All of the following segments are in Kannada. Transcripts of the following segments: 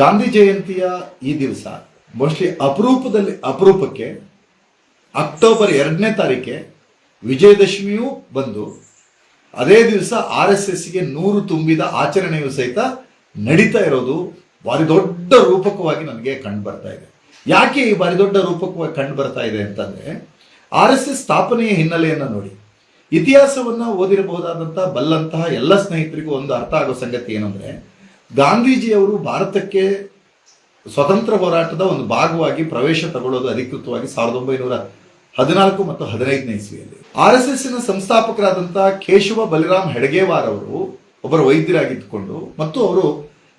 ಗಾಂಧಿ ಜಯಂತಿಯ ಈ ದಿವಸ ಮೋಸ್ಟ್ಲಿ ಅಪರೂಪದಲ್ಲಿ, ಅಪರೂಪಕ್ಕೆ ಅಕ್ಟೋಬರ್ ಎರಡನೇ ತಾರೀಕೆ ವಿಜಯದಶಮಿಯೂ ಬಂದು ಅದೇ ದಿವಸ ಆರ್ ಎಸ್ ಎಸ್ಗೆ ನೂರು ತುಂಬಿದ ಆಚರಣೆಯು ಸಹಿತ ನಡೀತಾ ಇರೋದು ಭಾರಿ ದೊಡ್ಡ ರೂಪಕವಾಗಿ ನನಗೆ ಕಂಡು ಬರ್ತಾ ಇದೆ. ಯಾಕೆ ಈ ಭಾರಿ ದೊಡ್ಡ ರೂಪಕವಾಗಿ ಕಂಡು ಬರ್ತಾ ಇದೆ ಅಂತಂದ್ರೆ ಆರ್ ಎಸ್ ಎಸ್ ಸ್ಥಾಪನೆಯ ಹಿನ್ನೆಲೆಯನ್ನು ನೋಡಿ. ಇತಿಹಾಸವನ್ನ ಓದಿರಬಹುದಾದಂಥ ಬಲ್ಲಂತಹ ಎಲ್ಲ ಸ್ನೇಹಿತರಿಗೂ ಒಂದು ಅರ್ಥ ಆಗೋ ಸಂಗತಿ ಏನಂದ್ರೆ ಗಾಂಧೀಜಿಯವರು ಭಾರತಕ್ಕೆ ಸ್ವತಂತ್ರ ಹೋರಾಟದ ಒಂದು ಭಾಗವಾಗಿ ಪ್ರವೇಶ ತಗೊಳ್ಳೋದು ಅಧಿಕೃತವಾಗಿ ಸಾವಿರದ ಒಂಬೈನೂರ ಹದಿನಾಲ್ಕು ಮತ್ತು ಹದಿನೈದನೇ ಇಸ್ವಿಯಲ್ಲಿ. ಆರ್ ಎಸ್ ಎಸ್ನ ಸಂಸ್ಥಾಪಕರಾದಂತಹ ಕೇಶವ ಬಲಿರಾಮ್ ಹೆಡಗೇವಾರ್ ಅವರು ಒಬ್ಬರು ವೈದ್ಯರಾಗಿದ್ದುಕೊಂಡು ಮತ್ತು ಅವರು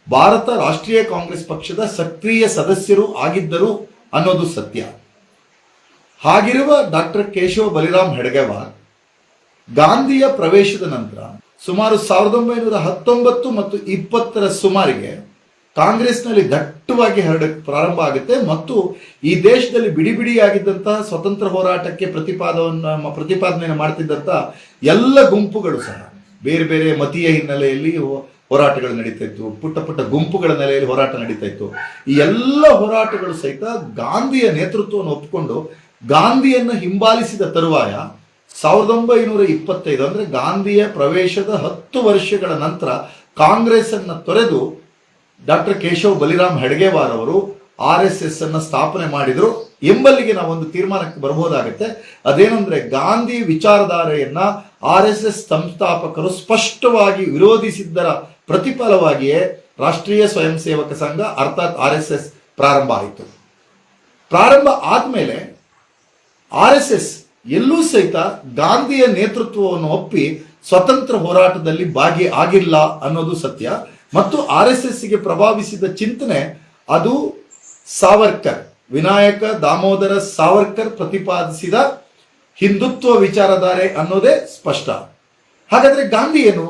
ಭಾರತ ರಾಷ್ಟ್ರೀಯ ಕಾಂಗ್ರೆಸ್ ಪಕ್ಷದ ಸಕ್ರಿಯ ಸದಸ್ಯರು ಆಗಿದ್ದರು ಅನ್ನೋದು ಸತ್ಯ. ಹಾಗಿರುವ ಡಾಕ್ಟರ್ ಕೇಶವ ಬಲಿರಾಮ್ ಹೆಡಗೇವಾರ್ ಗಾಂಧಿಯ ಪ್ರವೇಶದ ನಂತರ ಸುಮಾರು ಸಾವಿರದ ಒಂಬೈನೂರ ಹತ್ತೊಂಬತ್ತು ಮತ್ತು ಇಪ್ಪತ್ತರ ಸುಮಾರಿಗೆ ಕಾಂಗ್ರೆಸ್ನಲ್ಲಿ ದಟ್ಟವಾಗಿ ಹರಡಕ್ಕೆ ಪ್ರಾರಂಭ ಆಗುತ್ತೆ ಮತ್ತು ಈ ದೇಶದಲ್ಲಿ ಬಿಡಿ ಬಿಡಿಯಾಗಿದ್ದಂತಹ ಸ್ವತಂತ್ರ ಹೋರಾಟಕ್ಕೆ ಪ್ರತಿಪಾದವನ್ನು ಪ್ರತಿಪಾದನೆಯನ್ನು ಮಾಡ್ತಿದ್ದಂಥ ಎಲ್ಲ ಗುಂಪುಗಳು ಸಹ, ಬೇರೆ ಬೇರೆ ಮತೀಯ ಹಿನ್ನೆಲೆಯಲ್ಲಿ ಹೋರಾಟಗಳು ನಡೀತಾ ಇತ್ತು, ಪುಟ್ಟ ಪುಟ್ಟ ಗುಂಪುಗಳ ನೆಲೆಯಲ್ಲಿ ಹೋರಾಟ ನಡೀತಾ ಇತ್ತು. ಈ ಎಲ್ಲ ಹೋರಾಟಗಳು ಸಹಿತ ಗಾಂಧಿಯ ನೇತೃತ್ವವನ್ನು ಒಪ್ಪಿಕೊಂಡು ಗಾಂಧಿಯನ್ನು ಹಿಂಬಾಲಿಸಿದ ತರುವಾಯ ಸಾವಿರದ ಒಂಬೈನೂರ ಇಪ್ಪತ್ತೈದು ಅಂದ್ರೆ ಗಾಂಧಿಯ ಪ್ರವೇಶದ ಹತ್ತು ವರ್ಷಗಳ ನಂತರ ಕಾಂಗ್ರೆಸ್ ಅನ್ನ ತೊರೆದು ಡಾಕ್ಟರ್ ಕೇಶವ್ ಬಲಿರಾಮ್ ಹೆಡ್ಗೇವಾರ್ ಅವರು ಆರ್ ಎಸ್ ಎಸ್ ಅನ್ನ ಸ್ಥಾಪನೆ ಮಾಡಿದ್ರು. ಎಂಬಲ್ಲಿಗೆ ನಾವು ಒಂದು ತೀರ್ಮಾನಕ್ಕೆ ಬರಬಹುದಾಗುತ್ತೆ ಅದೇನೆಂದರೆ ಗಾಂಧಿ ವಿಚಾರಧಾರೆಯನ್ನ ಆರ್ ಎಸ್ ಎಸ್ ಸಂಸ್ಥಾಪಕರು ಸ್ಪಷ್ಟವಾಗಿ ವಿರೋಧಿಸಿದ್ದರ ಪ್ರತಿಫಲವಾಗಿಯೇ ರಾಷ್ಟ್ರೀಯ ಸ್ವಯಂ ಸೇವಕ ಸಂಘ ಅರ್ಥಾತ್ ಆರ್ ಎಸ್ ಎಸ್ ಪ್ರಾರಂಭ ಆಯಿತು. ಪ್ರಾರಂಭ ಆದ್ಮೇಲೆ ಆರ್ ಎಸ್ ಎಸ್ ಎಲ್ಲೂ ಸಹಿತ ಗಾಂಧಿಯ ನೇತೃತ್ವವನ್ನು ಒಪ್ಪಿ ಸ್ವತಂತ್ರ ಹೋರಾಟದಲ್ಲಿ ಭಾಗಿ ಆಗಿಲ್ಲ ಅನ್ನೋದು ಸತ್ಯ. ಮತ್ತು ಆರ್ ಎಸ್ ಎಸ್ಗೆ ಪ್ರಭಾವಿಸಿದ ಚಿಂತನೆ ಅದು ಸಾವರ್ಕರ್, ವಿನಾಯಕ ದಾಮೋದರ ಸಾವರ್ಕರ್ ಪ್ರತಿಪಾದಿಸಿದ ಹಿಂದುತ್ವ ವಿಚಾರಧಾರೆ ಅನ್ನೋದೇ ಸ್ಪಷ್ಟ. ಹಾಗಾದ್ರೆ ಗಾಂಧಿ ಏನು?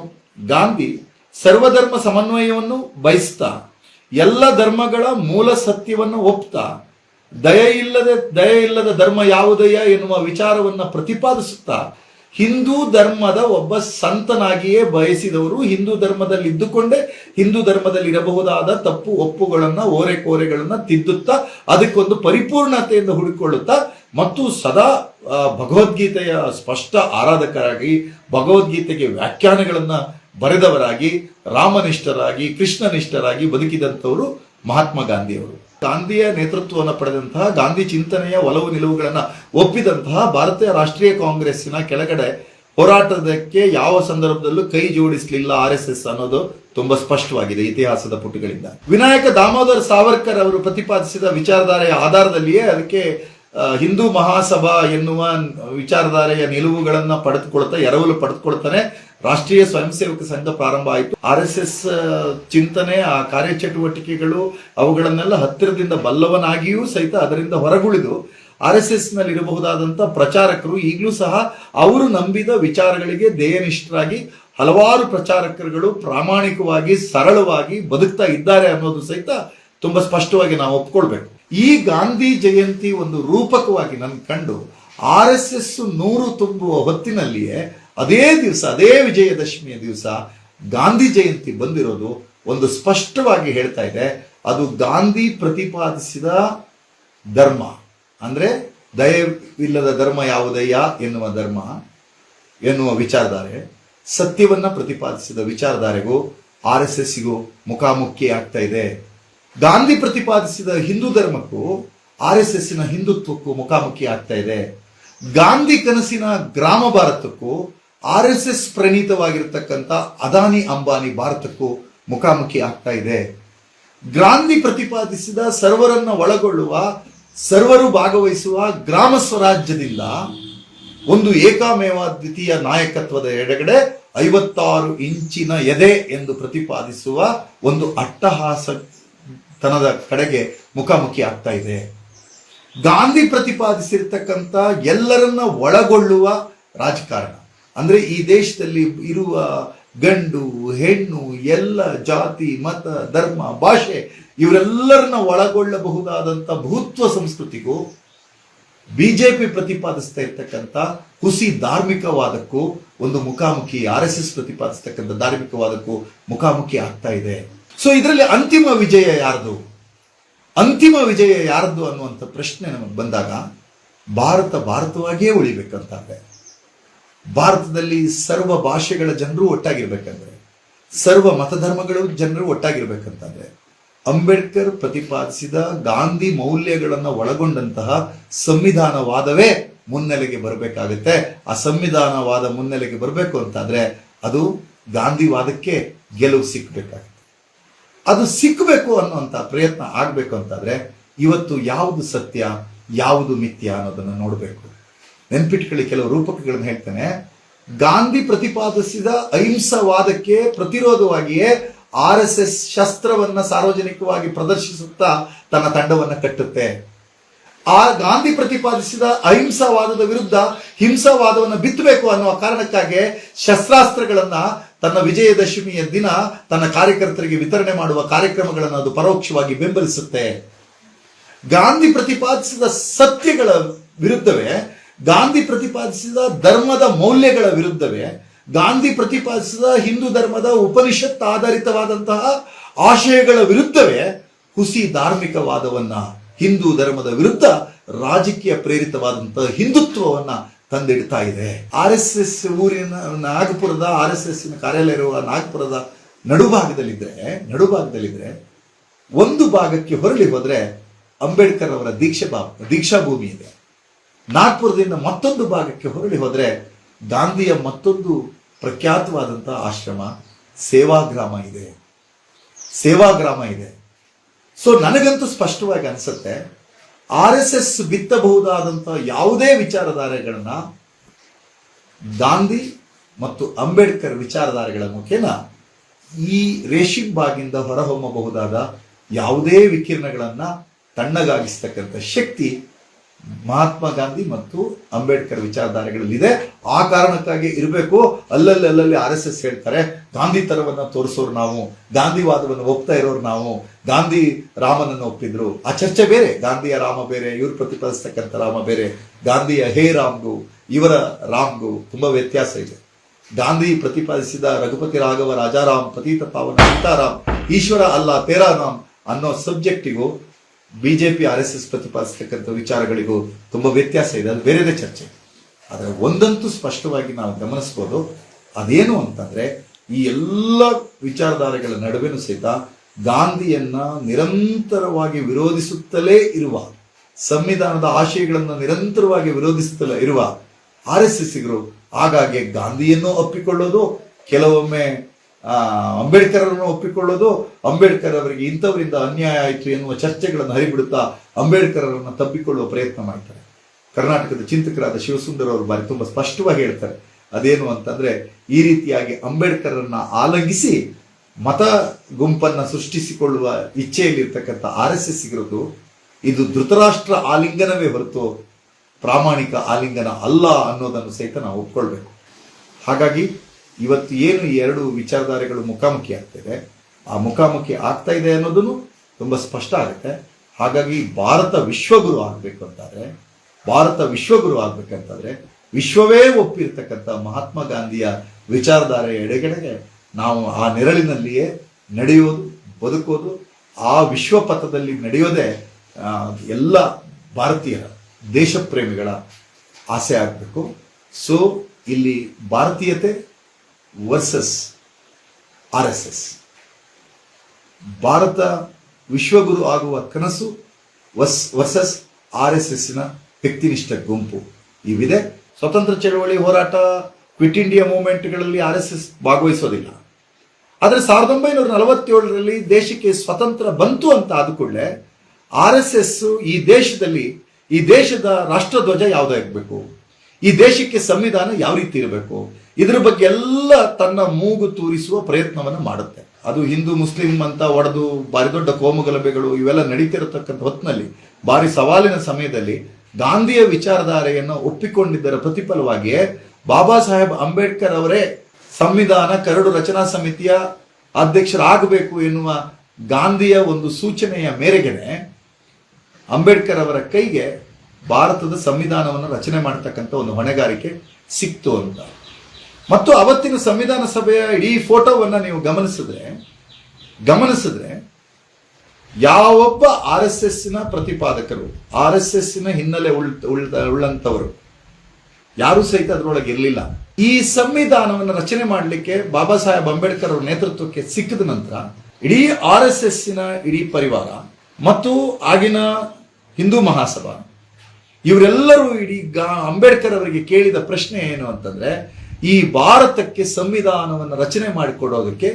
ಗಾಂಧಿ ಸರ್ವಧರ್ಮ ಸಮನ್ವಯವನ್ನು ಬಯಸ್ತಾ, ಎಲ್ಲ ಧರ್ಮಗಳ ಮೂಲ ಸತ್ಯವನ್ನು ಒಪ್ತಾ ದಯ ಇಲ್ಲದೆ, ದಯ ಇಲ್ಲದ ಧರ್ಮ ಯಾವುದಯ್ಯ ಎನ್ನುವ ವಿಚಾರವನ್ನ ಪ್ರತಿಪಾದಿಸುತ್ತಾ, ಹಿಂದೂ ಧರ್ಮದ ಒಬ್ಬ ಸಂತನಾಗಿಯೇ ಬಯಸಿದವರು ಹಿಂದೂ ಧರ್ಮದಲ್ಲಿ ಇದ್ದುಕೊಂಡೇ, ಹಿಂದೂ ಧರ್ಮದಲ್ಲಿ ಇರಬಹುದಾದ ತಪ್ಪು ಒಪ್ಪುಗಳನ್ನ, ಓರೆ ಕೋರೆಗಳನ್ನ ತಿದ್ದುತ್ತಾ, ಅದಕ್ಕೊಂದು ಪರಿಪೂರ್ಣತೆಯನ್ನು ಹುಡುಕೊಳ್ಳುತ್ತಾ, ಮತ್ತು ಸದಾ ಭಗವದ್ಗೀತೆಯ ಸ್ಪಷ್ಟ ಆರಾಧಕರಾಗಿ, ಭಗವದ್ಗೀತೆಗೆ ವ್ಯಾಖ್ಯಾನಗಳನ್ನ ಬರೆದವರಾಗಿ, ರಾಮನಿಷ್ಠರಾಗಿ, ಕೃಷ್ಣನಿಷ್ಠರಾಗಿ ಬದುಕಿದಂಥವರು ಮಹಾತ್ಮ ಗಾಂಧಿಯವರು. ಗಾಂಧಿಯ ನೇತೃತ್ವವನ್ನು ಪಡೆದಂತಹ ಗಾಂಧಿ ಚಿಂತನೆಯ ಒಲವು ನಿಲುವುಗಳನ್ನ ಒಪ್ಪಿದಂತಹ ಭಾರತೀಯ ರಾಷ್ಟ್ರೀಯ ಕಾಂಗ್ರೆಸ್ಸಿನ ಕೆಳಗಡೆ ಹೋರಾಟದಕ್ಕೆ ಯಾವ ಸಂದರ್ಭದಲ್ಲೂ ಕೈ ಜೋಡಿಸಲಿಲ್ಲ ಆರ್ ಎಸ್ ಎಸ್ ಅನ್ನೋದು ತುಂಬಾ ಸ್ಪಷ್ಟವಾಗಿದೆ ಇತಿಹಾಸದ ಪುಟಗಳಿಂದ. ವಿನಾಯಕ ದಾಮೋದರ್ ಸಾವರ್ಕರ್ ಅವರು ಪ್ರತಿಪಾದಿಸಿದ ವಿಚಾರಧಾರೆಯ ಆಧಾರದಲ್ಲಿಯೇ ಅದಕ್ಕೆ ಹಿಂದೂ ಮಹಾಸಭಾ ಎನ್ನುವ ವಿಚಾರಧಾರೆಯ ನಿಲುವುಗಳನ್ನ ಪಡೆದುಕೊಳ್ತಾ, ಎರವಲು ಪಡೆದುಕೊಳ್ತಾನೆ. ರಾಷ್ಟ್ರೀಯ ಸ್ವಯಂ ಸೇವಕ ಸಂಘ ಪ್ರಾರಂಭ ಆಯಿತು. ಆರ್ ಎಸ್ ಎಸ್ ಚಿಂತನೆ, ಆ ಕಾರ್ಯಚಟುವಟಿಕೆಗಳು ಅವುಗಳನ್ನೆಲ್ಲ ಹತ್ತಿರದಿಂದ ಬಲ್ಲವನಾಗಿಯೂ ಸಹಿತ ಅದರಿಂದ ಹೊರಗುಳಿದು ಆರ್ ಎಸ್ ಎಸ್ನಲ್ಲಿ ಇರಬಹುದಾದಂತ ಪ್ರಚಾರಕರು ಈಗಲೂ ಸಹ ಅವರು ನಂಬಿದ ವಿಚಾರಗಳಿಗೆ ಧ್ಯೇಯನಿಷ್ಠರಾಗಿ ಹಲವಾರು ಪ್ರಚಾರಕರುಗಳು ಪ್ರಾಮಾಣಿಕವಾಗಿ, ಸರಳವಾಗಿ ಬದುಕ್ತಾ ಇದ್ದಾರೆ ಅನ್ನೋದು ಸಹಿತ ತುಂಬಾ ಸ್ಪಷ್ಟವಾಗಿ ನಾವು ಒಪ್ಕೊಳ್ಬೇಕು. ಈ ಗಾಂಧಿ ಜಯಂತಿ ಒಂದು ರೂಪಕವಾಗಿ ನನ್ನ ಕಂಡು ಆರ್ ಎಸ್ ಎಸ್ ನೂರು ತುಂಬುವ ಹೊತ್ತಿನಲ್ಲಿಯೇ ಅದೇ ದಿವಸ, ಅದೇ ವಿಜಯದಶಮಿಯ ದಿವಸ ಗಾಂಧಿ ಜಯಂತಿ ಬಂದಿರೋದು ಒಂದು ಸ್ಪಷ್ಟವಾಗಿ ಹೇಳ್ತಾ ಇದೆ. ಅದು ಗಾಂಧಿ ಪ್ರತಿಪಾದಿಸಿದ ಧರ್ಮ. ಅಂದ್ರೆ ದಯವಿಲ್ಲದ ಧರ್ಮ ಯಾವುದಯ್ಯ ಎನ್ನುವ ಧರ್ಮ, ಎನ್ನುವ ವಿಚಾರಧಾರೆ. ಸತ್ಯವನ್ನ ಪ್ರತಿಪಾದಿಸಿದ ವಿಚಾರಧಾರೆಗೂ ಆರ್ ಎಸ್ ಎಸ್ಗೂ ಮುಖಾಮುಖಿ ಆಗ್ತಾ ಇದೆ. ಗಾಂಧಿ ಪ್ರತಿಪಾದಿಸಿದ ಹಿಂದೂ ಧರ್ಮಕ್ಕೂ ಆರ್ ಎಸ್ ಎಸ್ಸಿನ ಹಿಂದುತ್ವಕ್ಕೂ ಮುಖಾಮುಖಿ ಆಗ್ತಾ ಇದೆ. ಗಾಂಧಿ ಕನಸಿನ ಗ್ರಾಮ ಭಾರತಕ್ಕೂ ಆರ್ ಎಸ್ ಎಸ್ ಪ್ರಣೀತವಾಗಿರ್ತಕ್ಕಂಥ ಅದಾನಿ ಅಂಬಾನಿ ಭಾರತಕ್ಕೂ ಮುಖಾಮುಖಿ ಆಗ್ತಾ ಇದೆ. ಗಾಂಧಿ ಪ್ರತಿಪಾದಿಸಿದ ಸರ್ವರನ್ನ ಒಳಗೊಳ್ಳುವ, ಸರ್ವರು ಭಾಗವಹಿಸುವ ಗ್ರಾಮ ಸ್ವರಾಜ್ಯದಿಂದ ಒಂದು ಏಕಾಮೇವ ದ್ವಿತೀಯ ನಾಯಕತ್ವದ ಎಡಗಡೆ ಐವತ್ತಾರು ಇಂಚಿನ ಎದೆ ಎಂದು ಪ್ರತಿಪಾದಿಸುವ ಒಂದು ಅಟ್ಟಹಾಸತನದ ಕಡೆಗೆ ಮುಖಾಮುಖಿ ಆಗ್ತಾ ಇದೆ. ಗಾಂಧಿ ಪ್ರತಿಪಾದಿಸಿರ್ತಕ್ಕಂಥ ಎಲ್ಲರನ್ನ ಒಳಗೊಳ್ಳುವ ರಾಜಕಾರಣ. ಅಂದ್ರೆ ಈ ದೇಶದಲ್ಲಿ ಇರುವ ಗಂಡು, ಹೆಣ್ಣು, ಎಲ್ಲ ಜಾತಿ, ಮತ, ಧರ್ಮ, ಭಾಷೆ, ಇವರೆಲ್ಲರನ್ನ ಒಳಗೊಳ್ಳಬಹುದಾದಂಥ ಬಹುತ್ವ ಸಂಸ್ಕೃತಿಗೂ ಬಿಜೆಪಿ ಪ್ರತಿಪಾದಿಸ್ತಾ ಇರ್ತಕ್ಕಂಥ ಹುಸಿ ಧಾರ್ಮಿಕವಾದಕ್ಕೂ ಒಂದು ಮುಖಾಮುಖಿ, ಆರ್ ಎಸ್ ಎಸ್ ಪ್ರತಿಪಾದಿಸ್ತಕ್ಕಂಥ ಧಾರ್ಮಿಕವಾದಕ್ಕೂ ಮುಖಾಮುಖಿ ಆಗ್ತಾ ಇದೆ. ಸೊ ಇದರಲ್ಲಿ ಅಂತಿಮ ವಿಜಯ ಯಾರ್ದು? ಅಂತಿಮ ವಿಜಯ ಯಾರದ್ದು ಅನ್ನುವಂಥ ಪ್ರಶ್ನೆ ನಮಗೆ ಬಂದಾಗ, ಭಾರತ ಭಾರತವಾಗಿಯೇ ಉಳಿಬೇಕಂತಾದ್ರೆ, ಭಾರತದಲ್ಲಿ ಸರ್ವ ಭಾಷೆಗಳ ಜನರು ಒಟ್ಟಾಗಿರ್ಬೇಕಂದ್ರೆ, ಸರ್ವ ಮತಧರ್ಮಗಳು ಜನರು ಒಟ್ಟಾಗಿರ್ಬೇಕಂತಂದ್ರೆ, ಅಂಬೇಡ್ಕರ್ ಪ್ರತಿಪಾದಿಸಿದ ಗಾಂಧಿ ಮೌಲ್ಯಗಳನ್ನು ಒಳಗೊಂಡಂತಹ ಸಂವಿಧಾನವಾದವೇ ಮುನ್ನೆಲೆಗೆ ಬರಬೇಕಾಗುತ್ತೆ. ಆ ಸಂವಿಧಾನವಾದ ಮುನ್ನೆಲೆಗೆ ಬರಬೇಕು ಅಂತಾದ್ರೆ, ಅದು ಗಾಂಧಿವಾದಕ್ಕೆ ಗೆಲುವು ಸಿಕ್ಕಬೇಕಾಗುತ್ತೆ ಅದು ಸಿಕ್ಕಬೇಕು ಅನ್ನುವಂಥ ಪ್ರಯತ್ನ ಆಗಬೇಕು ಅಂತಾದರೆ ಇವತ್ತು ಯಾವುದು ಸತ್ಯ, ಯಾವುದು ಮಿಥ್ಯ ಅನ್ನೋದನ್ನು ನೋಡಬೇಕು. ನೆನ್ಪಿಟ್ಕೊಳ್ಳಿ ಕೆಲವು ರೂಪಕಗಳನ್ನು ಹೇಳ್ತೇನೆ. ಗಾಂಧಿ ಪ್ರತಿಪಾದಿಸಿದ ಅಹಿಂಸಾವಾದಕ್ಕೆ ಪ್ರತಿರೋಧವಾಗಿಯೇ ಆರ್ ಎಸ್ ಎಸ್ ಶಸ್ತ್ರವನ್ನ ಸಾರ್ವಜನಿಕವಾಗಿ ಪ್ರದರ್ಶಿಸುತ್ತಾ ತನ್ನ ತಂಡವನ್ನ ಕಟ್ಟುತ್ತೆ. ಆ ಗಾಂಧಿ ಪ್ರತಿಪಾದಿಸಿದ ಅಹಿಂಸಾವಾದದ ವಿರುದ್ಧ ಹಿಂಸಾವಾದವನ್ನು ಬಿತ್ತಬೇಕು ಅನ್ನುವ ಕಾರಣಕ್ಕಾಗಿ ಶಸ್ತ್ರಾಸ್ತ್ರಗಳನ್ನ ತನ್ನ ವಿಜಯದಶಮಿಯ ದಿನ ತನ್ನ ಕಾರ್ಯಕರ್ತರಿಗೆ ವಿತರಣೆ ಮಾಡುವ ಕಾರ್ಯಕ್ರಮಗಳನ್ನು ಅದು ಪರೋಕ್ಷವಾಗಿ ಬೆಂಬಲಿಸುತ್ತೆ. ಗಾಂಧಿ ಪ್ರತಿಪಾದಿಸಿದ ಸತ್ಯಗಳ ವಿರುದ್ಧವೇ, ಗಾಂಧಿ ಪ್ರತಿಪಾದಿಸಿದ ಧರ್ಮದ ಮೌಲ್ಯಗಳ ವಿರುದ್ಧವೇ, ಗಾಂಧಿ ಪ್ರತಿಪಾದಿಸಿದ ಹಿಂದೂ ಧರ್ಮದ ಉಪನಿಷತ್ ಆಧಾರಿತವಾದಂತಹ ಆಶಯಗಳ ವಿರುದ್ಧವೇ ಹುಸಿ ಧಾರ್ಮಿಕವಾದವನ್ನ, ಹಿಂದೂ ಧರ್ಮದ ವಿರುದ್ಧ ರಾಜಕೀಯ ಪ್ರೇರಿತವಾದಂತಹ ಹಿಂದುತ್ವವನ್ನ ತಂದಿಡ್ತಾ ಇದೆ. ಆರ್ ಎಸ್ ಎಸ್ ಊರಿನ, ನಾಗಪುರದ ಆರ್ ಎಸ್ ಎಸ್ ಕಾರ್ಯಾಲಯ ಇರುವ ನಾಗಪುರದ ನಡುಭಾಗದಲ್ಲಿದ್ದರೆ ನಡುಭಾಗದಲ್ಲಿದ್ದರೆ ಒಂದು ಭಾಗಕ್ಕೆ ಹೊರಳಿ ಹೋದರೆ ಅಂಬೇಡ್ಕರ್ ಅವರ ದೀಕ್ಷಾ ಬಾ, ದೀಕ್ಷಾ ಭೂಮಿ ಇದೆ. ನಾಗ್ಪುರದಿಂದ ಮತ್ತೊಂದು ಭಾಗಕ್ಕೆ ಹೊರಳಿ ಹೋದರೆ ಗಾಂಧಿಯ ಮತ್ತೊಂದು ಪ್ರಖ್ಯಾತವಾದಂಥ ಆಶ್ರಮ ಸೇವಾಗ್ರಾಮ ಇದೆ. ಸೇವಾಗ್ರಾಮ ಇದೆ. ಸೊ ನನಗಂತೂ ಸ್ಪಷ್ಟವಾಗಿ ಅನಿಸುತ್ತೆ ಆರ್ ಎಸ್ ಎಸ್ ಬಿತ್ತಬಹುದಾದಂತಹ ಯಾವುದೇ ವಿಚಾರಧಾರೆಗಳನ್ನ ಗಾಂಧಿ ಮತ್ತು ಅಂಬೇಡ್ಕರ್ ವಿಚಾರಧಾರೆಗಳ ಮುಖೇನ ಈ ರೇಷಿಮ್ ಬಾಗಿಂದ ಹೊರಹೊಮ್ಮಬಹುದಾದ ಯಾವುದೇ ವಿಕಿರಣಗಳನ್ನ ತಣ್ಣಗಾಗಿಸ್ತಕ್ಕಂಥ ಶಕ್ತಿ ಮಹಾತ್ಮ ಗಾಂಧಿ ಮತ್ತು ಅಂಬೇಡ್ಕರ್ ವಿಚಾರಧಾರೆಗಳಲ್ಲಿದೆ. ಆ ಕಾರಣಕ್ಕಾಗಿ ಇರಬೇಕು. ಅಲ್ಲಲ್ಲಿ ಅಲ್ಲಲ್ಲಿ ಆರ್ ಎಸ್ ಎಸ್ ಹೇಳ್ತಾರೆ, ಗಾಂಧಿ ತರವನ್ನು ತೋರಿಸೋರು ನಾವು ಗಾಂಧಿವಾದವನ್ನು ಒಪ್ತಾ ಇರೋರು ನಾವು, ಗಾಂಧಿ ರಾಮನನ್ನು ಒಪ್ಪಿದ್ರು ಆ ಚರ್ಚೆ ಬೇರೆ. ಗಾಂಧಿಯ ರಾಮ ಬೇರೆ, ಇವ್ರು ಪ್ರತಿಪಾದಿಸ್ತಕ್ಕಂಥ ರಾಮ ಬೇರೆ, ಗಾಂಧಿಯ ಹೇ ರಾಮ್ಗೂ, ಇವರ ರಾಮ್ಗೂ ತುಂಬಾ ವ್ಯತ್ಯಾಸ ಇದೆ. ಗಾಂಧಿ ಪ್ರತಿಪಾದಿಸಿದ ರಘುಪತಿ ರಾಘವ ರಾಜಾರಾಮ್, ಪತೀತ ಪಾವನ ಸೀತಾರಾಮ್, ಈಶ್ವರ ಅಲ್ಲ ತೇರಾರಾಮ್ ಅನ್ನೋ ಸಬ್ಜೆಕ್ಟಿಗೂ ಬಿಜೆಪಿ ಆರ್ ಎಸ್ ಎಸ್ ಪ್ರತಿಪಾದಿಸತಕ್ಕಂಥ ವಿಚಾರಗಳಿಗೂ ತುಂಬ ವ್ಯತ್ಯಾಸ ಇದೆ, ಅದು ಬೇರೆದೇ ಚರ್ಚೆ. ಆದರೆ ಒಂದಂತೂ ಸ್ಪಷ್ಟವಾಗಿ ನಾವು ಗಮನಿಸ್ಬೋದು, ಅದೇನು ಅಂತಂದ್ರೆ ಈ ಎಲ್ಲ ವಿಚಾರಧಾರೆಗಳ ನಡುವೆನೂ ಸಹಿತ ಗಾಂಧಿಯನ್ನ ನಿರಂತರವಾಗಿ ವಿರೋಧಿಸುತ್ತಲೇ ಇರುವ, ಸಂವಿಧಾನದ ಆಶಯಗಳನ್ನು ನಿರಂತರವಾಗಿ ವಿರೋಧಿಸುತ್ತಲೇ ಇರುವ ಆರ್ ಎಸ್ ಎಸ್ಸಿಗರು, ಆಗಾಗ್ಗೆ ಗಾಂಧಿಯನ್ನು ಒಪ್ಪಿಕೊಳ್ಳೋದು, ಕೆಲವೊಮ್ಮೆ ಅಂಬೇಡ್ಕರ್ ಅವರನ್ನು ಒಪ್ಪಿಕೊಳ್ಳೋದು ಅಂಬೇಡ್ಕರ್ ಅವರಿಗೆ ಇಂಥವರಿಂದ ಅನ್ಯಾಯ ಆಯಿತು ಎನ್ನುವ ಚರ್ಚೆಗಳನ್ನು ಹರಿಬಿಡುತ್ತಾ ಅಂಬೇಡ್ಕರ್ ಅವರನ್ನು ತಬ್ಬಿಕೊಳ್ಳುವ ಪ್ರಯತ್ನ ಮಾಡ್ತಾರೆ. ಕರ್ನಾಟಕದ ಚಿಂತಕರಾದ ಶಿವಸುಂದರ್ ಅವರು ಬಾರಿ ತುಂಬಾ ಸ್ಪಷ್ಟವಾಗಿ ಹೇಳ್ತಾರೆ. ಅದೇನು ಅಂತಂದ್ರೆ, ಈ ರೀತಿಯಾಗಿ ಅಂಬೇಡ್ಕರನ್ನ ಆಲಂಗಿಸಿ ಮತ ಗುಂಪನ್ನ ಸೃಷ್ಟಿಸಿಕೊಳ್ಳುವ ಇಚ್ಛೆಯಲ್ಲಿರ್ತಕ್ಕಂಥ ಆರ್ ಎಸ್ ಎಸ್ ಇರೋದು, ಇದು ಧೃತರಾಷ್ಟ್ರ ಆಲಿಂಗನವೇ ಹೊರತು ಪ್ರಾಮಾಣಿಕ ಆಲಿಂಗನ ಅಲ್ಲ ಅನ್ನೋದನ್ನು ಸಹಿತ ನಾವು ಒಪ್ಕೊಳ್ಬೇಕು. ಹಾಗಾಗಿ ಇವತ್ತು ಏನು ಈ ಎರಡು ವಿಚಾರಧಾರೆಗಳು ಮುಖಾಮುಖಿ ಆಗ್ತಿದೆ, ಆ ಮುಖಾಮುಖಿ ಆಗ್ತಾ ಇದೆ ಅನ್ನೋದನ್ನು ತುಂಬಾ ಸ್ಪಷ್ಟ ಆಗುತ್ತೆ. ಹಾಗಾಗಿ ಭಾರತ ವಿಶ್ವಗುರು ಆಗಬೇಕು ಅಂತಾರೆ ಭಾರತ ವಿಶ್ವಗುರು ಆಗ್ಬೇಕಂತಾದ್ರೆ ವಿಶ್ವವೇ ಒಪ್ಪಿರ್ತಕ್ಕಂಥ ಮಹಾತ್ಮ ಗಾಂಧಿಯ ವಿಚಾರಧಾರೆಯ ಎಡೆಗಡೆಗೆ ನಾವು ಆ ನೆರಳಿನಲ್ಲಿಯೇ ನಡೆಯೋದು, ಬದುಕೋದು, ಆ ವಿಶ್ವ ಪಥದಲ್ಲಿ ನಡೆಯೋದೇ ಎಲ್ಲ ಭಾರತೀಯರ ದೇಶಪ್ರೇಮಿಗಳ ಆಸೆ ಆಗಬೇಕು. ಸೊ ಇಲ್ಲಿ ಭಾರತೀಯತೆ versus R S S Bharat ವಿಶ್ವಗುರು ಆಗುವ ಕನಸು ವರ್ಸ್, ವರ್ಸಸ್ ಆರ್ ಎಸ್ ಎಸ್ನ ವ್ಯಕ್ತಿನಿಷ್ಠ ಗುಂಪು. ಇವಿದೆ ಸ್ವತಂತ್ರ ಚಳವಳಿ ಹೋರಾಟ, ಕ್ವಿಟ್ ಇಂಡಿಯಾ ಮೂವ್ಮೆಂಟ್ಗಳಲ್ಲಿ ಆರ್ ಎಸ್ ಎಸ್ ಭಾಗವಹಿಸೋದಿಲ್ಲ. ಆದರೆ ಸಾವಿರದ ಒಂಬೈನೂರ ನಲವತ್ತೇಳರಲ್ಲಿ ದೇಶಕ್ಕೆ ಸ್ವತಂತ್ರ ಬಂತು ಅಂತ ಆದ ಕೂಡಲೇ ಆರ್ ಎಸ್ ಎಸ್ ಈ ದೇಶದಲ್ಲಿ, ಈ ದೇಶದ ರಾಷ್ಟ್ರಧ್ವಜ ಯಾವುದಾಗಬೇಕು ಈ ದೇಶಕ್ಕೆ ಸಂವಿಧಾನ ಯಾವ ರೀತಿ ಇರಬೇಕು. ಇದರ ಬಗ್ಗೆ ಎಲ್ಲ ತನ್ನ ಮೂಗು ತೂರಿಸುವ ಪ್ರಯತ್ನವನ್ನು ಮಾಡುತ್ತೆ. ಅದು ಹಿಂದೂ, ಮುಸ್ಲಿಂ ಅಂತ ಒಡೆದು ಭಾರಿ ದೊಡ್ಡ ಕೋಮುಗಲಭೆಗಳು ಇವೆಲ್ಲ ನಡೀತಿರತಕ್ಕಂಥ ಹೊತ್ತಿನಲ್ಲಿ, ಭಾರಿ ಸವಾಲಿನ ಸಮಯದಲ್ಲಿ ಗಾಂಧಿಯ ವಿಚಾರಧಾರೆಯನ್ನು ಒಪ್ಪಿಕೊಂಡಿದ್ದರ ಪ್ರತಿಫಲವಾಗಿಯೇ ಬಾಬಾ ಸಾಹೇಬ್ ಅಂಬೇಡ್ಕರ್ ಅವರೇ ಸಂವಿಧಾನ, ಕರಡು ರಚನಾ ಸಮಿತಿಯ ಅಧ್ಯಕ್ಷರಾಗಬೇಕು ಎನ್ನುವ ಗಾಂಧಿಯ ಒಂದು ಸೂಚನೆಯ ಮೇರೆಗೆನೆ ಅಂಬೇಡ್ಕರ್ ಅವರ ಕೈಗೆ ಭಾರತದ ಸಂವಿಧಾನವನ್ನು ರಚನೆ ಮಾಡತಕ್ಕಂಥ ಒಂದು ಹೊಣೆಗಾರಿಕೆ ಸಿಕ್ತು ಅಂತ. ಮತ್ತು ಅವತ್ತಿನ ಸಂವಿಧಾನ ಸಭೆಯ ಇಡೀ ಫೋಟೋವನ್ನು ನೀವು ಗಮನಿಸಿದ್ರೆ ಗಮನಿಸಿದ್ರೆ ಯಾವೊಬ್ಬ ಆರ್ ಎಸ್ ಎಸ್ನ ಪ್ರತಿಪಾದಕರು, ಆರ್ ಎಸ್ ಎಸ್ನ ಹಿನ್ನೆಲೆ ಉಳ್ ಉಳ್ದ- ಉಳ್ಳಂತವರು ಯಾರೂ ಸಹಿತ ಅದರೊಳಗೆ ಇರಲಿಲ್ಲ. ಈ ಸಂವಿಧಾನವನ್ನು ರಚನೆ ಮಾಡಲಿಕ್ಕೆ ಬಾಬಾ ಸಾಹೇಬ್ ಅಂಬೇಡ್ಕರ್ ಅವರ ನೇತೃತ್ವಕ್ಕೆ ಸಿಕ್ಕಿದ ನಂತರ ಇಡೀ ಆರ್ ಎಸ್ ಎಸ್ಸಿನ ಇಡೀ ಪರಿವಾರ ಮತ್ತು ಆಗಿನ ಹಿಂದೂ ಮಹಾಸಭಾ, ಇವರೆಲ್ಲರೂ ಇಡೀ ಗಾ, ಅಂಬೇಡ್ಕರ್ ಅವರಿಗೆ ಕೇಳಿದ ಪ್ರಶ್ನೆ ಏನು ಅಂತಂದ್ರೆ ಈ ಭಾರತಕ್ಕೆ ಸಂವಿಧಾನವನ್ನು ರಚನೆ ಮಾಡಿಕೊಡೋದಕ್ಕೆ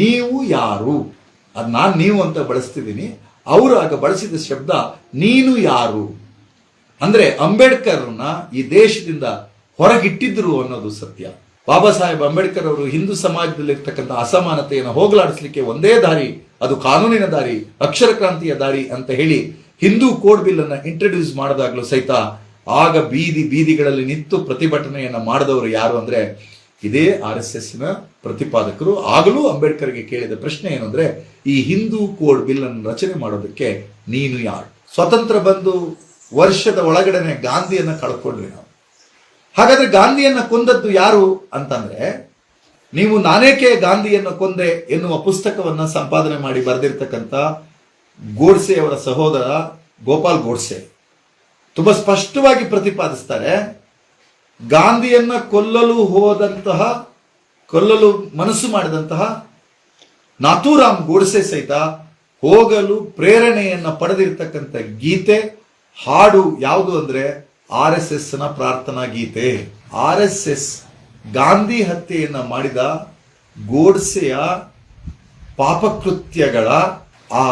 ನೀವು ಯಾರು? ಅದು ನಾನು ನೀವು ಅಂತ ಬಳಸ್ತಿದ್ದೀನಿ ಅವರು ಆಗ ಬಳಸಿದ ಶಬ್ದ ನೀನು ಯಾರು? ಅಂದ್ರೆ ಅಂಬೇಡ್ಕರ್ನ ಈ ದೇಶದಿಂದ ಹೊರಗಿಟ್ಟಿದ್ರು ಅನ್ನೋದು ಸತ್ಯ. ಬಾಬಾ ಸಾಹೇಬ್ ಅಂಬೇಡ್ಕರ್ ಅವರು ಹಿಂದೂ ಸಮಾಜದಲ್ಲಿರ್ತಕ್ಕಂಥ ಅಸಮಾನತೆಯನ್ನು ಹೋಗಲಾಡಿಸಲಿಕ್ಕೆ ಒಂದೇ ದಾರಿ, ಅದು ಕಾನೂನಿನ ದಾರಿ, ಅಕ್ಷರ ಕ್ರಾಂತಿಯ ದಾರಿ ಅಂತ ಹೇಳಿ ಹಿಂದೂ ಕೋಡ್ ಬಿಲ್ ಅನ್ನು ಇಂಟ್ರೊಡ್ಯೂಸ್ ಮಾಡಿದಾಗಲೂ ಸಹಿತ ಆಗ ಬೀದಿ ಬೀದಿಗಳಲ್ಲಿ ನಿಂತು ಪ್ರತಿಭಟನೆಯನ್ನ ಮಾಡಿದವರು ಯಾರು ಅಂದ್ರೆ ಇದೇ ಆರ್ ಎಸ್ ಎಸ್ನ ಪ್ರತಿಪಾದಕರು. ಆಗಲೂ ಅಂಬೇಡ್ಕರ್ಗೆ ಕೇಳಿದ ಪ್ರಶ್ನೆ ಏನು ಅಂದ್ರೆ, ಈ ಹಿಂದೂ ಕೋಡ್ ಬಿಲ್ ಅನ್ನು ರಚನೆ ಮಾಡೋದಕ್ಕೆ ನೀನು ಯಾರು? ಸ್ವತಂತ್ರ ಬಂದು ವರ್ಷದ ಒಳಗಡೆನೆ ಗಾಂಧಿಯನ್ನ ಕಳ್ಕೊಂಡ್ವಿ ನಾವು. ಹಾಗಾದ್ರೆ ಗಾಂಧಿಯನ್ನ ಕೊಂದದ್ದು ಯಾರು ಅಂತಂದ್ರೆ, ನೀವು ನಾನೇಕೆ ಗಾಂಧಿಯನ್ನು ಕೊಂದೆ ಎನ್ನುವ ಪುಸ್ತಕವನ್ನ ಸಂಪಾದನೆ ಮಾಡಿ ಬರೆದಿರ್ತಕ್ಕಂಥ ಗೋಡ್ಸೆ ಅವರ ಸಹೋದರ ಗೋಪಾಲ್ ಗೋಡ್ಸೆ. ತುಂಬಾ ಸ್ಪಷ್ಟವಾಗಿ ಪ್ರತಿಪಾದಿಸ್ತಾರೆ, ಗಾಂಧಿಯನ್ನ ಕೊಲ್ಲಲು ಹೋದಂತಹ, ಕೊಲ್ಲಲು ಮನಸ್ಸು ಮಾಡಿದಂತಹ ನಾಥೂರಾಮ್ ಗೋಡ್ಸೆ ಸಹಿತ ಹೋಗಲು ಪ್ರೇರಣೆಯನ್ನ ಪಡೆದಿರ್ತಕ್ಕಂಥ ಗೀತೆ, ಹಾಡು ಯಾವುದು ಅಂದ್ರೆ ಆರ್ ಎಸ್ ಎಸ್ನ ಪ್ರಾರ್ಥನಾ ಗೀತೆ. ಆರ್ ಎಸ್ ಎಸ್ ಗಾಂಧಿ ಹತ್ಯೆಯನ್ನ ಮಾಡಿದ ಗೋಡ್ಸೆಯ ಪಾಪಕೃತ್ಯಗಳ ಆ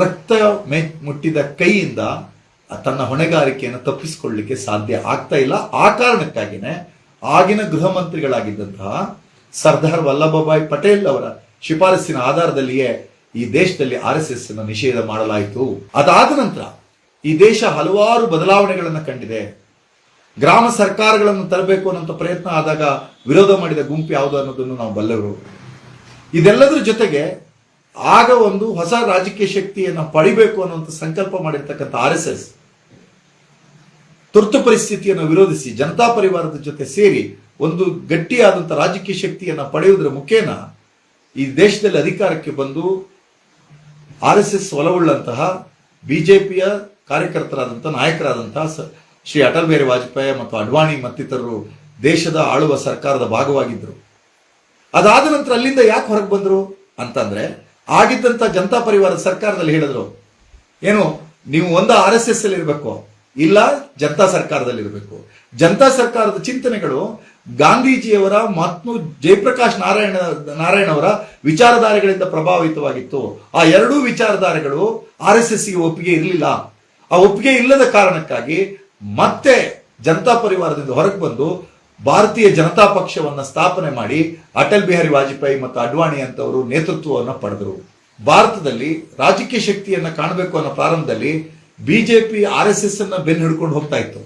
ರಕ್ತ ಮೆ ಮುಟ್ಟಿದ ಕೈಯಿಂದ ತನ್ನ ಹೊಣೆಗಾರಿಕೆಯನ್ನು ತಪ್ಪಿಸಿಕೊಳ್ಳಲಿಕ್ಕೆ ಸಾಧ್ಯ ಆಗ್ತಾ ಇಲ್ಲ. ಆ ಕಾರಣಕ್ಕಾಗಿನೇ ಆಗಿನ ಗೃಹ ಮಂತ್ರಿಗಳಾಗಿದ್ದಂತಹ ಸರ್ದಾರ್ ವಲ್ಲಭಭಾಯ್ ಪಟೇಲ್ ಅವರ ಶಿಫಾರಸ್ಸಿನ ಆಧಾರದಲ್ಲಿಯೇ ಈ ದೇಶದಲ್ಲಿ ಆರ್ ಎಸ್ ಎಸ್ ನಿಷೇಧ ಮಾಡಲಾಯಿತು. ಅದಾದ ನಂತರ ಈ ದೇಶ ಹಲವಾರು ಬದಲಾವಣೆಗಳನ್ನು ಕಂಡಿದೆ. ಗ್ರಾಮ ಸರ್ಕಾರಗಳನ್ನು ತರಬೇಕು ಅನ್ನೋ ಪ್ರಯತ್ನ ಆದಾಗ ವಿರೋಧ ಮಾಡಿದ ಗುಂಪು ಯಾವುದು ಅನ್ನೋದನ್ನು ನಾವು ಬಲ್ಲವರು ಇದೆಲ್ಲದರ ಜೊತೆಗೆ ಆಗ ಒಂದು ಹೊಸ ರಾಜಕೀಯ ಶಕ್ತಿಯನ್ನು ಪಡಿಬೇಕು ಅನ್ನುವಂಥ ಸಂಕಲ್ಪ ಮಾಡಿರ್ತಕ್ಕಂಥ ಆರ್ ಎಸ್ ಎಸ್ ತುರ್ತು ಪರಿಸ್ಥಿತಿಯನ್ನು ವಿರೋಧಿಸಿ ಜನತಾ ಪರಿವಾರದ ಜೊತೆ ಸೇರಿ ಒಂದು ಗಟ್ಟಿಯಾದಂಥ ರಾಜಕೀಯ ಶಕ್ತಿಯನ್ನು ಪಡೆಯುವುದರ ಮುಖೇನ ಈ ದೇಶದಲ್ಲಿ ಅಧಿಕಾರಕ್ಕೆ ಬಂದು ಆರ್ ಎಸ್ ಎಸ್ ಒಲವುಳ್ಳಂತಹ ಬಿಜೆಪಿಯ ಕಾರ್ಯಕರ್ತರಾದಂಥ ನಾಯಕರಾದಂತಹ ಶ್ರೀ ಅಟಲ್ ಬಿಹಾರಿ ವಾಜಪೇಯಿ ಮತ್ತು ಅಡ್ವಾಣಿ ಮತ್ತಿತರರು ದೇಶದ ಆಳುವ ಸರ್ಕಾರದ ಭಾಗವಾಗಿದ್ದರು. ಅದಾದ ನಂತರ ಅಲ್ಲಿಂದ ಯಾಕೆ ಹೊರಗೆ ಬಂದರು ಅಂತಂದ್ರೆ ಆಗಿದ್ದಂತ ಜನತಾ ಪರಿವಾರ ಸರ್ಕಾರದಲ್ಲಿ ಹೇಳಿದ್ರು, ಏನು, ನೀವು ಒಂದು ಆರ್ ಎಸ್ ಎಸ್ ಅಲ್ಲಿ ಇರಬೇಕು, ಇಲ್ಲ ಜನತಾ ಸರ್ಕಾರದಲ್ಲಿ ಇರಬೇಕು. ಜನತಾ ಸರ್ಕಾರದ ಚಿಂತನೆಗಳು ಗಾಂಧೀಜಿಯವರ ಮತ್ತು ಜಯಪ್ರಕಾಶ್ ನಾರಾಯಣ ನಾರಾಯಣ ಅವರ ವಿಚಾರಧಾರೆಗಳಿಂದ ಪ್ರಭಾವಿತವಾಗಿತ್ತು. ಆ ಎರಡೂ ವಿಚಾರಧಾರೆಗಳು ಆರ್ ಎಸ್ ಎಸ್ಗೆ ಒಪ್ಪಿಗೆ ಇರಲಿಲ್ಲ. ಆ ಒಪ್ಪಿಗೆ ಇಲ್ಲದ ಕಾರಣಕ್ಕಾಗಿ ಮತ್ತೆ ಜನತಾ ಪರಿವಾರದಿಂದ ಹೊರಗೆ ಬಂದು ಭಾರತೀಯ ಜನತಾ ಪಕ್ಷವನ್ನ ಸ್ಥಾಪನೆ ಮಾಡಿ ಅಟಲ್ ಬಿಹಾರಿ ವಾಜಪೇಯಿ ಮತ್ತು ಅಡ್ವಾಣಿ ಅಂತವರು ನೇತೃತ್ವವನ್ನು ಪಡೆದರು. ಭಾರತದಲ್ಲಿ ರಾಜಕೀಯ ಶಕ್ತಿಯನ್ನು ಕಾಣಬೇಕು ಅನ್ನೋ ಪ್ರಾರಂಭದಲ್ಲಿ ಬಿಜೆಪಿ ಆರ್ ಎಸ್ ಎಸ್ ಅನ್ನ ಬೆನ್ನು ಹಿಡ್ಕೊಂಡು ಹೋಗ್ತಾ ಇತ್ತು.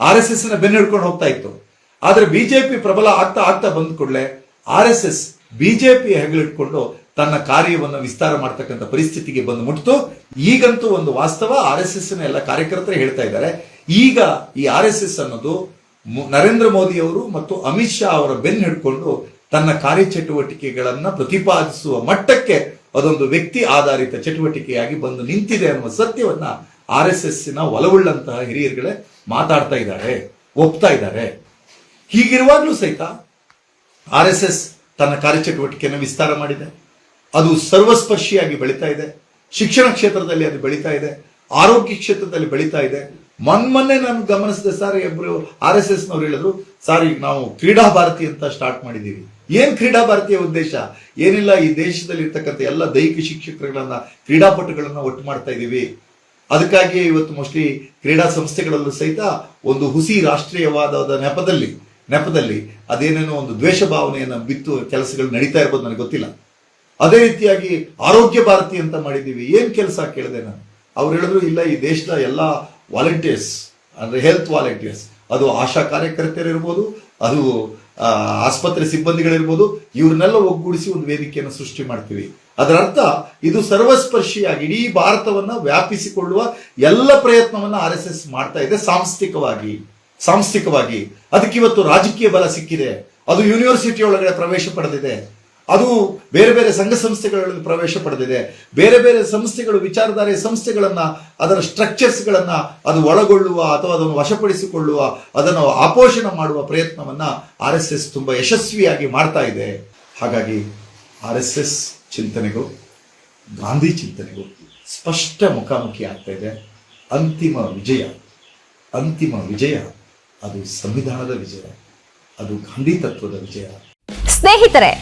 ಆರ್ ಎಸ್ ಎಸ್ ಬೆನ್ನು ಹಿಡ್ಕೊಂಡು ಹೋಗ್ತಾ ಇತ್ತು. ಆದ್ರೆ ಬಿಜೆಪಿ ಪ್ರಬಲ ಆಗ್ತಾ ಆಗ್ತಾ ಬಂದ ಕೂಡಲೇ ಆರ್ ಎಸ್ ಎಸ್ ಬಿಜೆಪಿ ಹೆಗಲಿಟ್ಕೊಂಡು ತನ್ನ ಕಾರ್ಯವನ್ನು ವಿಸ್ತಾರ ಮಾಡ್ತಕ್ಕಂಥ ಪರಿಸ್ಥಿತಿಗೆ ಬಂದು ಮುಟ್ತು. ಈಗಂತೂ ಒಂದು ವಾಸ್ತವ ಆರ್ ಎಸ್ ಎಸ್ ಎಲ್ಲ ಕಾರ್ಯಕರ್ತರು ಹೇಳ್ತಾ ಇದ್ದಾರೆ. ಈಗ ಈ ಆರ್ ಎಸ್ ಎಸ್ ಅನ್ನೋದು ನರೇಂದ್ರ ಮೋದಿ ಅವರು ಮತ್ತು ಅಮಿತ್ ಶಾ ಅವರ ಬೆನ್ನು ಹಿಡ್ಕೊಂಡು ತನ್ನ ಕಾರ್ಯಚಟುವಟಿಕೆಗಳನ್ನು ಪ್ರತಿಪಾದಿಸುವ ಮಟ್ಟಕ್ಕೆ ಅದೊಂದು ವ್ಯಕ್ತಿ ಆಧಾರಿತ ಚಟುವಟಿಕೆಯಾಗಿ ಬಂದು ನಿಂತಿದೆ ಅನ್ನುವ ಸತ್ಯವನ್ನ ಆರ್ ಎಸ್ ಎಸ್ನ ಒಲವುಳ್ಳಂತಹ ಹಿರಿಯರುಗಳೇ ಮಾತಾಡ್ತಾ ಇದ್ದಾರೆ, ಒಪ್ತಾ ಇದ್ದಾರೆ. ಹೀಗಿರುವಾಗಲೂ ಸಹಿತ ಆರ್ ಎಸ್ ಎಸ್ ತನ್ನ ಕಾರ್ಯಚಟುವಟಿಕೆಯನ್ನು ವಿಸ್ತಾರ ಮಾಡಿದೆ. ಅದು ಸರ್ವಸ್ಪರ್ಶಿಯಾಗಿ ಬೆಳೀತಾ ಇದೆ. ಶಿಕ್ಷಣ ಕ್ಷೇತ್ರದಲ್ಲಿ ಅದು ಬೆಳೀತಾ ಇದೆ. ಆರೋಗ್ಯ ಕ್ಷೇತ್ರದಲ್ಲಿ ಬೆಳೀತಾ ಇದೆ. ಮೊನ್ನೆ ನಾನು ಗಮನಿಸಿದೆ ಸರ್ ಇಬ್ರು ಆರ್ ಎಸ್ ಎಸ್ ನವ್ರು ಹೇಳಿದ್ರು, ಸರ್ ಈಗ ನಾವು ಕ್ರೀಡಾ ಭಾರತಿ ಅಂತ ಸ್ಟಾರ್ಟ್ ಮಾಡಿದ್ದೀವಿ. ಏನ್ ಕ್ರೀಡಾ ಭಾರತಿಯ ಉದ್ದೇಶ? ಏನಿಲ್ಲ, ಈ ದೇಶದಲ್ಲಿ ಇರ್ತಕ್ಕಂಥ ಎಲ್ಲ ದೈಹಿಕ ಶಿಕ್ಷಕರುಗಳನ್ನ, ಕ್ರೀಡಾಪಟುಗಳನ್ನ ಒಟ್ಟು ಮಾಡ್ತಾ ಇದ್ದೀವಿ. ಅದಕ್ಕಾಗಿ ಇವತ್ತು ಮೋಸ್ಟ್ಲಿ ಕ್ರೀಡಾ ಸಂಸ್ಥೆಗಳಲ್ಲೂ ಸಹಿತ ಒಂದು ಹುಸಿ ರಾಷ್ಟ್ರೀಯವಾದ ನೆಪದಲ್ಲಿ ನೆಪದಲ್ಲಿ ಅದೇನೇನೋ ಒಂದು ದ್ವೇಷ ಭಾವನೆಯನ್ನ ಬಿತ್ತು ಕೆಲಸಗಳು ನಡೀತಾ ಇರ್ಬೋದು ನನಗೆ ಗೊತ್ತಿಲ್ಲ. ಅದೇ ರೀತಿಯಾಗಿ ಆರೋಗ್ಯ ಭಾರತಿ ಅಂತ ಮಾಡಿದ್ದೀವಿ. ಏನ್ ಕೆಲಸ ಕೇಳಿದೆ ನಾನು? ಅವ್ರು ಹೇಳಿದ್ರು, ಇಲ್ಲ, ಈ ದೇಶದ ಎಲ್ಲ ವಾಲಂಟಿಯರ್ಸ್ ಅಂದರೆ ಹೆಲ್ತ್ ವಾಲಂಟಿಯರ್ಸ್ ಅದು ಆಶಾ ಕಾರ್ಯಕರ್ತರಿರ್ಬೋದು ಅದು ಆಸ್ಪತ್ರೆ ಸಿಬ್ಬಂದಿಗಳಿರ್ಬೋದು ಇವ್ರನ್ನೆಲ್ಲ ಒಗ್ಗೂಡಿಸಿ ಒಂದು ವೇದಿಕೆಯನ್ನು ಸೃಷ್ಟಿ ಮಾಡ್ತೀವಿ. ಅದರ ಅರ್ಥ, ಇದು ಸರ್ವಸ್ಪರ್ಶಿಯಾಗಿ, ಇಡೀ ಭಾರತವನ್ನ ವ್ಯಾಪಿಸಿಕೊಳ್ಳುವ ಎಲ್ಲ ಪ್ರಯತ್ನವನ್ನ ಆರ್ ಎಸ್ ಎಸ್ ಮಾಡ್ತಾ ಇದೆ ಸಾಂಸ್ಥಿಕವಾಗಿ. ಸಾಂಸ್ಥಿಕವಾಗಿ. ಅದಕ್ಕಿವತ್ತು ರಾಜಕೀಯ ಬಲ ಸಿಕ್ಕಿದೆ. ಅದು ಯೂನಿವರ್ಸಿಟಿ ಒಳಗಡೆ ಪ್ರವೇಶ ಪಡೆದಿದೆ. ಅದು ಬೇರೆ ಬೇರೆ ಸಂಘ ಸಂಸ್ಥೆಗಳಲ್ಲಿ ಪ್ರವೇಶ ಪಡೆದಿದೆ. ಬೇರೆ ಬೇರೆ ಸಂಸ್ಥೆಗಳು ವಿಚಾರಧಾರೆ ಸಂಸ್ಥೆಗಳನ್ನ, ಅದರ ಸ್ಟ್ರಕ್ಚರ್ಸ್ಗಳನ್ನ ಅದು ಒಳಗೊಳ್ಳುವ ಅಥವಾ ಅದನ್ನು ವಶಪಡಿಸಿಕೊಳ್ಳುವ, ಅದನ್ನು ಆಪೋಷಣ ಮಾಡುವ ಪ್ರಯತ್ನವನ್ನ ಆರ್ ಎಸ್ ತುಂಬಾ ಯಶಸ್ವಿಯಾಗಿ ಮಾಡ್ತಾ ಇದೆ. ಹಾಗಾಗಿ ಆರ್ ಎಸ್ ಎಸ್ ಚಿಂತನೆಗೂ, ಗಾಂಧಿ ಚಿಂತನೆಗೂ ಸ್ಪಷ್ಟ ಮುಖಾಮುಖಿ ಆಗ್ತಾ ಇದೆ. ಅಂತಿಮ ವಿಜಯ ಅಂತಿಮ ವಿಜಯ, ಅದು ಸಂವಿಧಾನದ ವಿಜಯ, ಅದು ಗಾಂಧಿ ತತ್ವದ ವಿಜಯ. ಸ್ನೇಹಿತರೆ